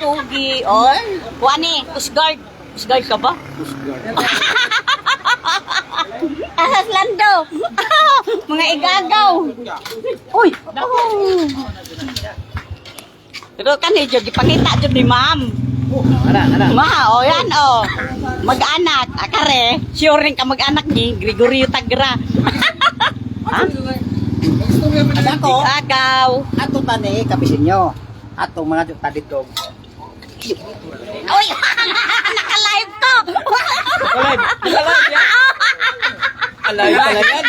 Pugi. Oh, wani. Coast Guard ka ba? Asas lando. Mga igagaw. Uy. Oh. Pero kan eh, jud gipangita jud ni ma'am. Ma, o yan o. Mag-anak. Akare, sure rin ka mag-anak ni Gregorio Tagra. ha? Ako, Agaw. ato tani kapisin nyo. Ato mga taditog. Uy! Naka-live to! Alive! Alive yan!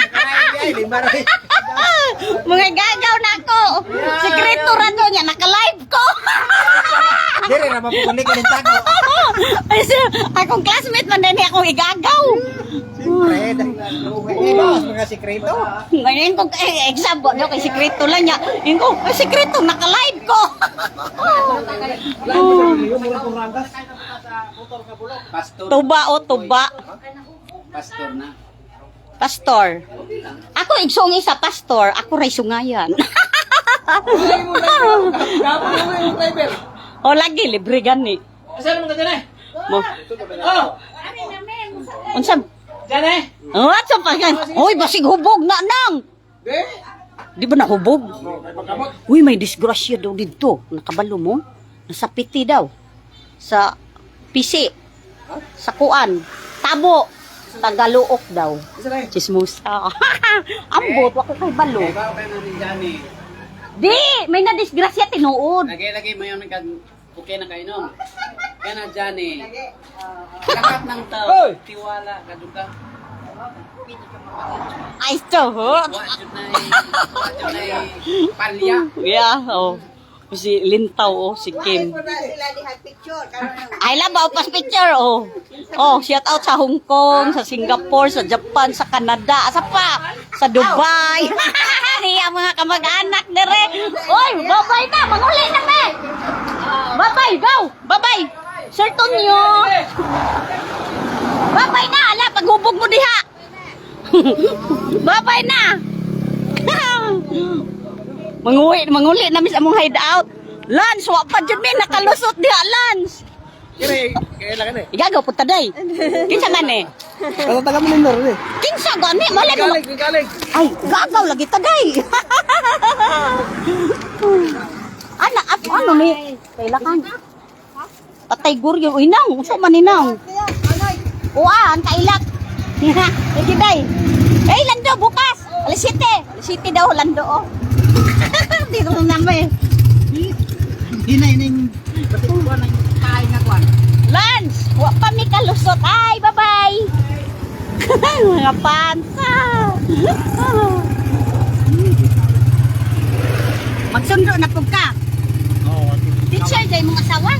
Alive pala yan! Mga gagaw na ako. Sekreto ra to niya. Naka-live ko. Dire na mapukulik ka ng tago. Akong classmate man din akong igagaw. Fred. Iba, mga sikreto. Ngayon ko, eh, exam bo, no, kay sekreto lang niya. Ngayon ko, ay, sekreto, naka-live ko. Pastor. tuba o tuba. Pastor na. Pastor. Ako igsong isa pastor, ako ray sungayan. o lagi libre gani. Saan mo ka dyan eh? Mo. Oh! Unsa? Dyan eh? Oh, atsa pa gan. Hoy, basig hubog na nang. Di ba nahubog? Uy, may disgrasya daw dito. Nakabalo mo? Nasa piti daw. Sa pisi. Sa kuan. Tabo. Tagaluok daw. Saan eh? Chismosa. Ambot, wako kay balo. Ni Johnny. Di, may nadisgrasya tinuod. Lagi-lagi mo yung nagkag... Okay na kayo nun. Kaya na Johnny. Lakat ng tao. Tiwala ka duka. Ay, to, ho. Wajud na eh. Na eh. Palya. Yeah, oh. Si Lintaw, oh, si Kim. Ay, labaw pas picture, oh. Oh, shout out sa Hong Kong, sa Singapore, sa Japan, sa Canada, sa pa, sa Dubai. Niya mga kamag-anak dire. Oy, babay na, manguli na me. Babay, go. Babay. Certain nyo. Babay na, ala, paghubog mo diha. babay na. Manguwi, manguli na mis among hideout. Lance, wa pa jud mi nakalusot diha, Lance. Kaya, kaya lang eh. Igagaw punta day. Kinsa man eh? Kalau taga mo nindor eh. Kinsa gani mali mo. Galing, galing. Ay, gagaw lagi tagay. Ana, at ano ni? Kailangan. Patay guryo. Uy, nang. Uso man ni nang. Uwa, ang kailak. Hindi day. Eh, lando, bukas. Alas 7. Alas 7 daw, lando, oh. Dito na namin. Hindi na yun yung... Ba't ba na kain na kwan? Lance, wa pa mi kalusot. Ay, bye-bye. Mga pansa. Magsundo na po ka. Oo. Teacher, day mong asawa.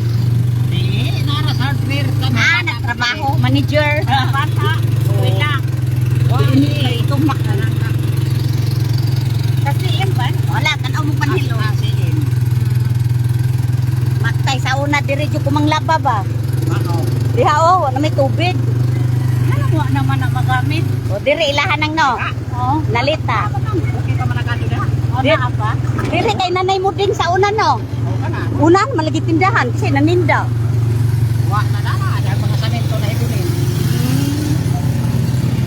Di, naras hardware ka na. Ah, nagtrabaho. Manager. Bata. Wala. Ini, tumak na lang ka. Kasi yan ba? Wala, tanaw mo panhilo. Maktay sa una, diretso kumanglaba ba? Diha o, na may tubig. Ano mo naman na magamit? O, dire ilahan ng no. Oh, nalita. Okay ka managado na? O na apa? Dire kay nanay mo din sa una no. Na? Unan, malagi tindahan kasi naninda. Wa na na na. Yung mga samento na ibinin.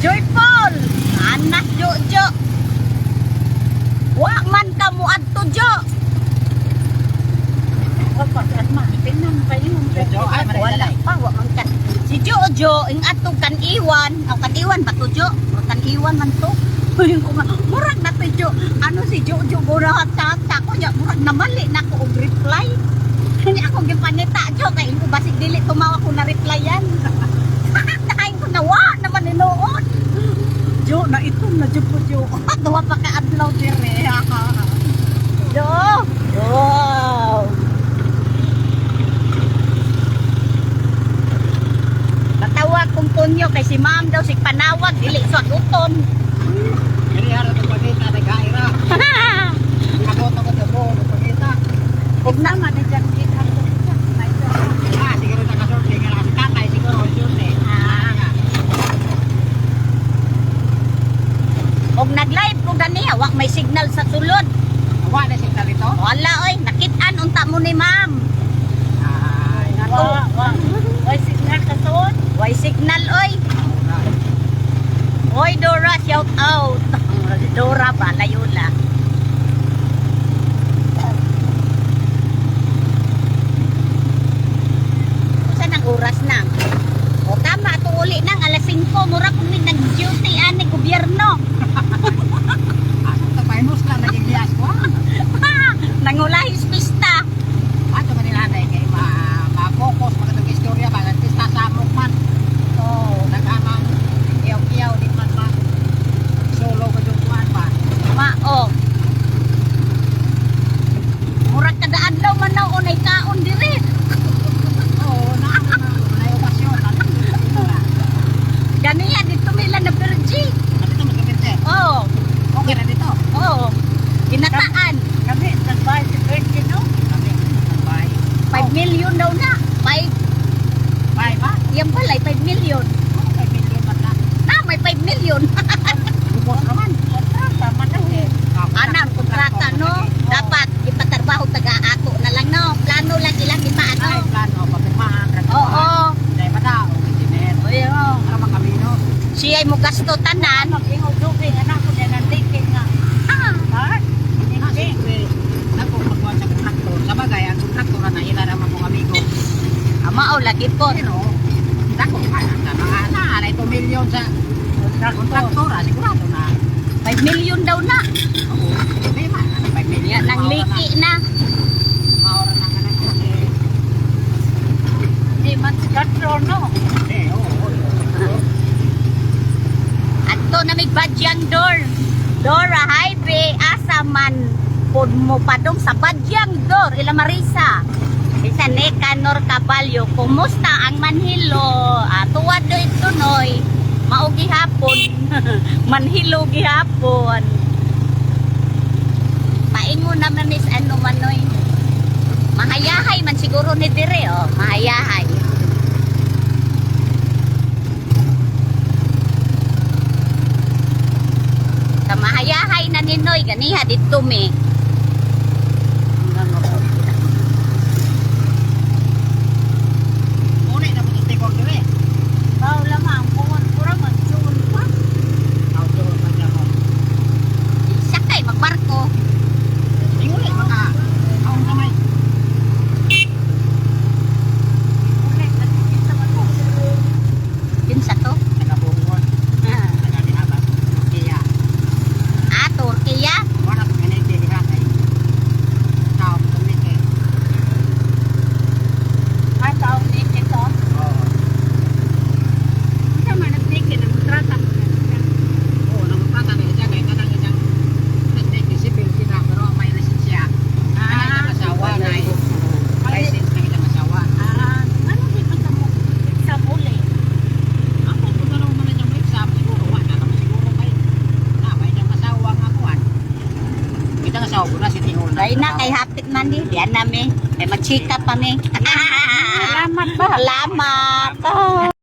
Joyful! Anak Jojo! Wa man ka mo adto Jo! Wala pa, wa man ka. Si Jojo, ing atong kan-iwan, o kan-iwan ba to Jo? O kan-iwan man to. Murag na to Jo. Ano si Jojo, murag tata ko niya, murag namali na ko og reply. Hindi ako gipanita Jo, kay ko basig dili tumawa ko na replyan. Nahain ko na, wa naman ninuod. Jo, na ito na Jo po Jo. Gawa pa ka upload dire. Jo! Wow! Natawag kong tunyo kay si ma'am daw si panawag dili sa uton. Hindi harap ang pagkita. Nag-aira. Ako to ko sa buo. Pagkita. Ug na man dyan Og nag-live ko gani, wak may signal sa sulod. Wa na signal ito? Wala oy, nakit-an unta mo ni ma'am. Ay, nato. Wa, signal ka sulod? Way signal oy. Oy Dora, shout out. Dora ba, layo lang. Oras na? O tama, ito uli nang alas 5. Mura kung may nag-duty ani gobyerno. Asa ta painos lang naging lias ko. Nangulahis pista. Ato man nila na kay ma ma-focus magandang istorya ba at pista sa amok man. Oh, Naghamang iyaw-iyaw di man ba. Solo ko yung kuan ba. mao. Murag kada adlaw man na unay kaon diri. Oo, na na na okasyon. Ganiya dito mila na perji. Dito magkabirte. Oh, Okay na dito. oh. Ginataan. Kami nagbayad si Percy no? Kami nagbayad. 5 million daw na. 5, Bye ba? yan pala, 5 million. Kay million ba na? Na, may 5 million. Lubos naman. Kontrata man na eh. Anang kontrata, no? Dapat ipatrabaho taga ako na lang, no? Plano lang ilang iba, Ay, ano? plano, pagpirmahan, Oo. Dahil pa daw, engineer. Oy, oh. Para makamino. Siya ay mo gasto tanan. Mag-ingog-duging, anak ko din ang tiking nga. Ah, Ha? Hindi na siyempre. Naku, magkuha sa kontraktor. Sa bagay, ang kontraktor na ilan ang mga amigo. Ama o lagi po. Pero, naku, kanan ka mga na, 2 million sa kontraktor. ah, Sigurado na. 5 million daw na. Oo, hindi man. 5 million. Yan ang liki na. Maura na ka na. Eh, Di man si Katro, no? eh, oo. Ato na may badyang door. Dora, highway, asa man. Pud mo pa dong sa badyang door. Ila Marisa. Isa Neka Nor Caballo. Kumusta ang Manhilo? Ah, tuwad do ito, noy. Maugi hapon. Manhilo gihapon. Paingon naman is ano man, noy. Mahayahay man siguro ni Dire, oh. Mahayahay. Sa mahayahay na ni Noy, ganiha dito mi. Muna na mo sa tikor dire. Bao lamang, pungon pura man, tsun pa. Auto, kanya mo. Sakay, magbarko. Tinguli, maka. Ako kamay. Kinsa to? Nagabungon. Ah, Nagadihabas. Kaya, ah Turkiya. wala ko kiniti di hatay. Tao, kumiti. Ah, tao dito to. Oo. Isa man nagtiki ng trata. Oo, nangutata na isa kaya kanang isang nagtiki civil sila pero may lisensya. Kanang isang asawa na license ng isang asawa. Ah, ano di pa sa mo? Sa muli. Ako, kung ano man ang exam, siguro wala naman siguro kay na may isang asawa nga kuwan. Itang asawa ko na Dahil na kay hapit man di. Diyan na mi. Kay mag-check up. Salamat ba? Salamat.